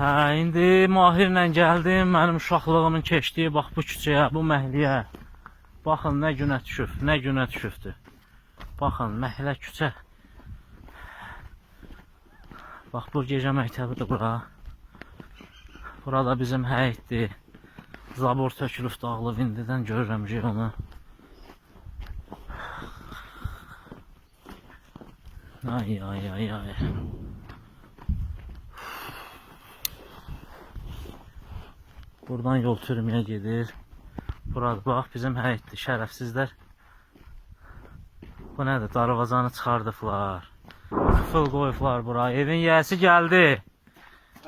Hə, indi Mahirlə gəldim. Mənim uşaqlığımın keçdiyi bax bu küçəyə, bu məhəlləyə. Baxın nə günə düşüb, nə günə düşübdür. Baxın, məhəllə küçə. Bax bu gecə məktəbidir bura. Burada bizim həyətdir. Zabor tökülüb dağılıb indidən görürəm ki onu. Ay ay ay ay. Buradan yol sürmeye gedir. Burada bax bizim həyətdir, şərəfsizlər. Bu nədir? Darvazanı çıxardıblar. Qıfıl qoyublar bura. Evin yiyəsi gəldi.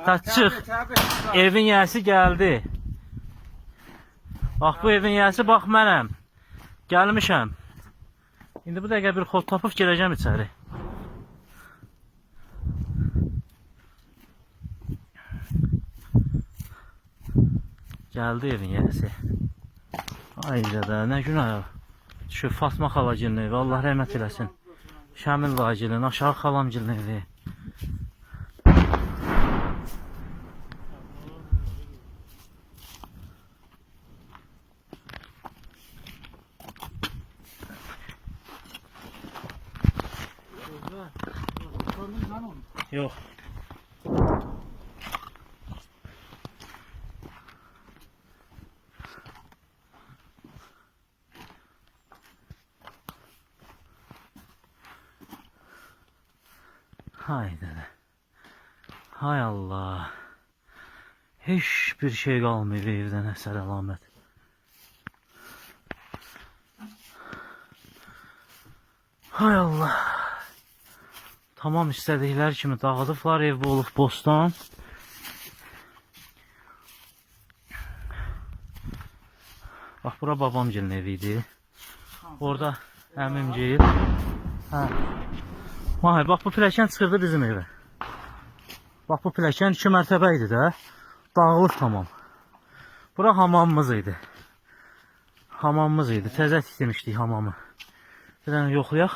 Ta çıx. Evin yiyəsi gəldi. Bax bu evin yiyəsi bax mənəm. Gəlmişəm. İndi bu dəqiqə bir xod tapıb girəcəm içəri. Gəldi evin yiyəsi. Ay dədə, nə günah. Şu Fatma xalacının evi, Allah rəhmət eləsin. Şamil Lacilin, aşağı xalamcının evi. Yox. Hay dədə. Hay Allah. Heç bir şey qalmayıb evdən əsər əlamət. Hay Allah. Tamam istədikləri kimi dağıdıblar ev olub bostan. Bax bura babamgilin evi idi. Orada əmimgil. Hə. Vay bax bu pilləkən çıxırdı bizim evə. Bax bu pilləkən 2 mərtəbə idi də. Dağılıb tamam. Bura hamamımız idi. Hamamımız idi. Təzə tikdirmişdik hamamı. Bir dənə yoxlayaq.